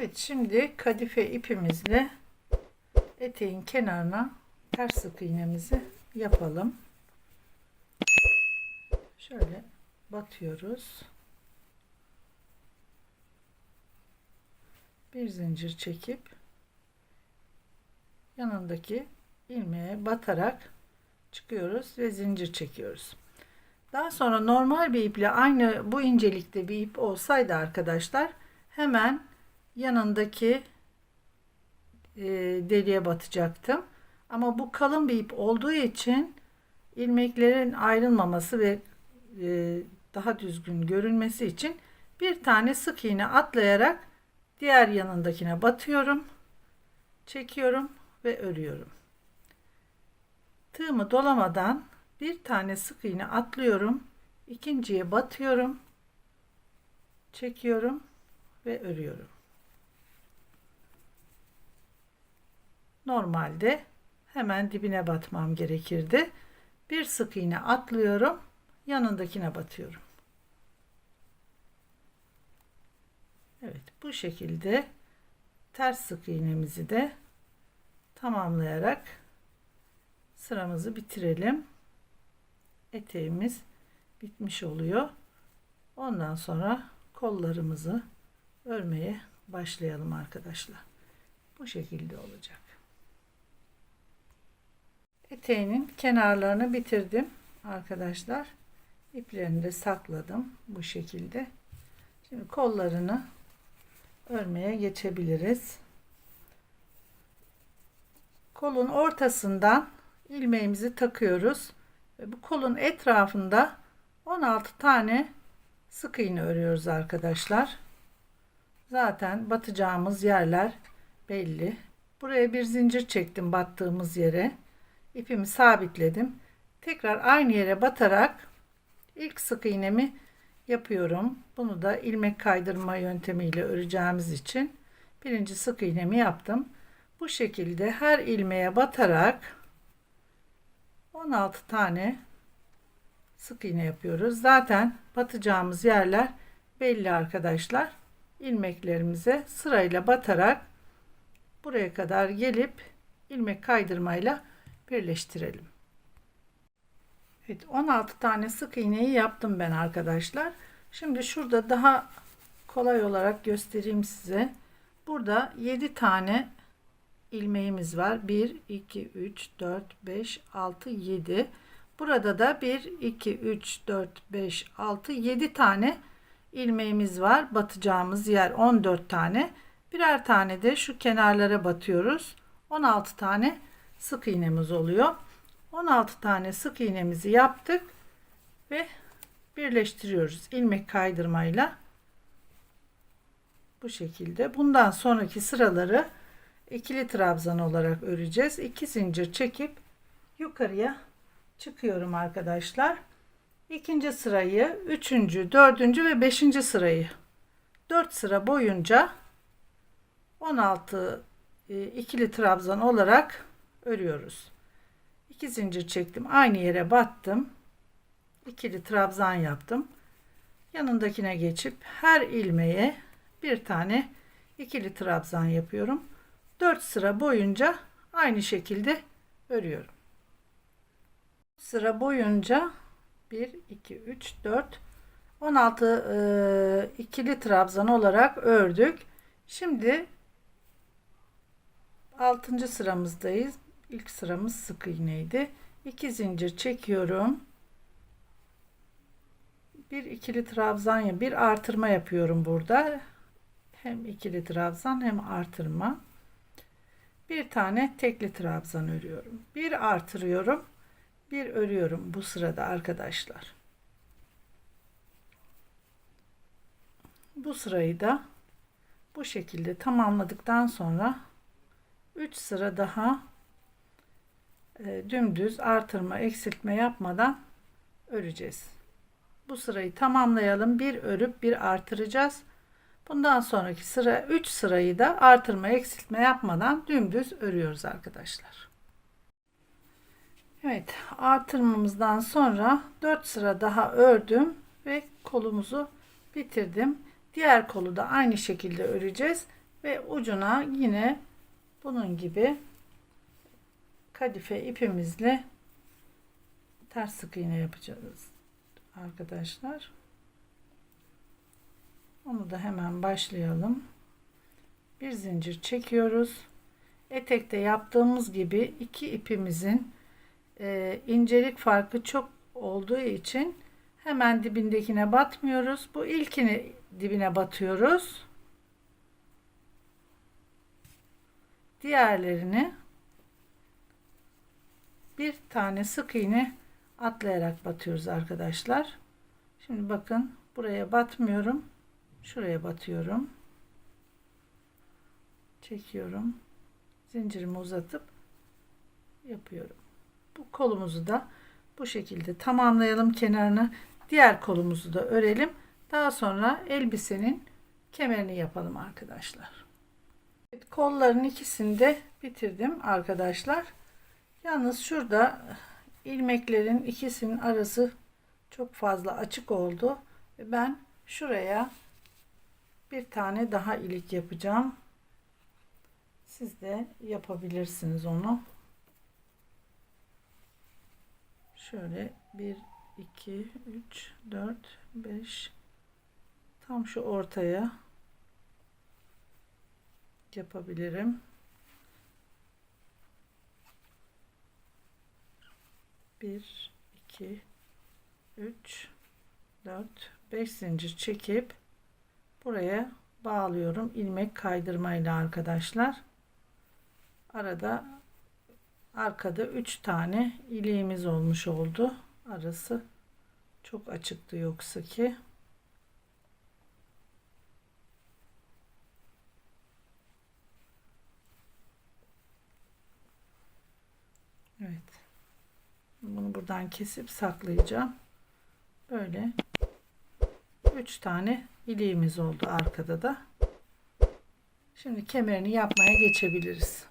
Evet şimdi kadife ipimizle eteğin kenarına ters sık iğnemizi yapalım. Şöyle batıyoruz. Bir zincir çekip yanındaki ilmeğe batarak çıkıyoruz ve zincir çekiyoruz. Daha sonra normal bir iple aynı bu incelikte bir ip olsaydı arkadaşlar hemen yanındaki e, deliğe batacaktım. Ama bu kalın bir ip olduğu için ilmeklerin ayrılmaması ve e, daha düzgün görünmesi için bir tane sık iğne atlayarak diğer yanındakine batıyorum. Çekiyorum ve örüyorum. Tığımı dolamadan bir tane sık iğne atlıyorum. ikinciye batıyorum. Çekiyorum ve örüyorum. Normalde hemen dibine batmam gerekirdi. Bir sık iğne atlıyorum. Yanındakine batıyorum. Evet bu şekilde ters sık iğnemizi de tamamlayarak sıramızı bitirelim. Eteğimiz bitmiş oluyor. Ondan sonra kollarımızı örmeye başlayalım arkadaşlar. Bu şekilde olacak. Eteğinin kenarlarını bitirdim arkadaşlar. İplerini de sakladım bu şekilde. Şimdi kollarını örmeye geçebiliriz. Kolun ortasından ilmeğimizi takıyoruz ve bu kolun etrafında 16 tane sık iğne örüyoruz arkadaşlar. Zaten batacağımız yerler belli. Buraya bir zincir çektim battığımız yere. İpimi sabitledim. Tekrar aynı yere batarak ilk sık iğnemi yapıyorum. Bunu da ilmek kaydırma yöntemiyle öreceğimiz için birinci sık iğnemi yaptım. Bu şekilde her ilmeğe batarak 16 tane sık iğne yapıyoruz. Zaten batacağımız yerler belli arkadaşlar. İlmeklerimize sırayla batarak buraya kadar gelip ilmek kaydırmayla birleştirelim. Evet 16 tane sık iğneyi yaptım ben arkadaşlar. Şimdi şurada daha kolay olarak göstereyim size. Burada 7 tane ilmeğimiz var. 1, 2, 3, 4, 5, 6, 7. Burada da 1, 2, 3, 4, 5, 6, 7 tane ilmeğimiz var. Batacağımız yer 14 tane. Birer tane de şu kenarlara batıyoruz. 16 tane sık iğnemiz oluyor. 16 tane sık iğnemizi yaptık ve birleştiriyoruz ilmek kaydırmayla. Bu şekilde. Bundan sonraki sıraları ikili trabzan olarak öreceğiz. 2 zincir çekip yukarıya çıkıyorum arkadaşlar. İkinci sırayı, üçüncü, dördüncü ve beşinci sırayı 4 sıra boyunca 16 e, ikili trabzan olarak örüyoruz. 2 zincir çektim. Aynı yere battım. ikili trabzan yaptım. Yanındakine geçip her ilmeğe bir tane ikili trabzan yapıyorum. 4 sıra boyunca aynı şekilde örüyorum. Sıra boyunca 1 2 3 4 16 e, ikili trabzan olarak ördük. Şimdi 6. sıramızdayız. İlk sıramız sık iğneydi. 2 zincir çekiyorum. Bir ikili trabzan ya bir artırma yapıyorum burada. Hem ikili trabzan hem artırma. Bir tane tekli trabzan örüyorum. Bir artırıyorum. Bir örüyorum bu sırada arkadaşlar. Bu sırayı da bu şekilde tamamladıktan sonra 3 sıra daha dümdüz artırma eksiltme yapmadan öreceğiz. Bu sırayı tamamlayalım. Bir örüp bir artıracağız. Bundan sonraki sıra 3 sırayı da artırma eksiltme yapmadan dümdüz örüyoruz arkadaşlar. Evet artırmamızdan sonra 4 sıra daha ördüm ve kolumuzu bitirdim. Diğer kolu da aynı şekilde öreceğiz. ve ucuna yine bunun gibi kadife ipimizle ters sık iğne yapacağız arkadaşlar. Onu da hemen başlayalım. Bir zincir çekiyoruz. Etekte yaptığımız gibi iki ipimizin e, incelik farkı çok olduğu için hemen dibindekine batmıyoruz. Bu ilkini dibine batıyoruz. Diğerlerini bir tane sık iğne atlayarak batıyoruz arkadaşlar. Şimdi bakın buraya batmıyorum. Şuraya batıyorum. Çekiyorum. Zincirimi uzatıp yapıyorum. Bu kolumuzu da bu şekilde tamamlayalım kenarını. Diğer kolumuzu da örelim. Daha sonra elbisenin kemerini yapalım arkadaşlar. Evet, kolların ikisini de bitirdim arkadaşlar. Yalnız şurada ilmeklerin ikisinin arası çok fazla açık oldu. Ben şuraya bir tane daha ilik yapacağım. Siz de yapabilirsiniz onu. Şöyle 1 2 3 4 5 tam şu ortaya yapabilirim. 1 2 3 4 5 zincir çekip buraya bağlıyorum ilmek kaydırmayla arkadaşlar. Arada arkada 3 tane iliğimiz olmuş oldu. Arası çok açıktı yoksa ki. Evet bunu buradan kesip saklayacağım böyle 3 tane iliğimiz oldu arkada da. Şimdi kemerini yapmaya geçebiliriz.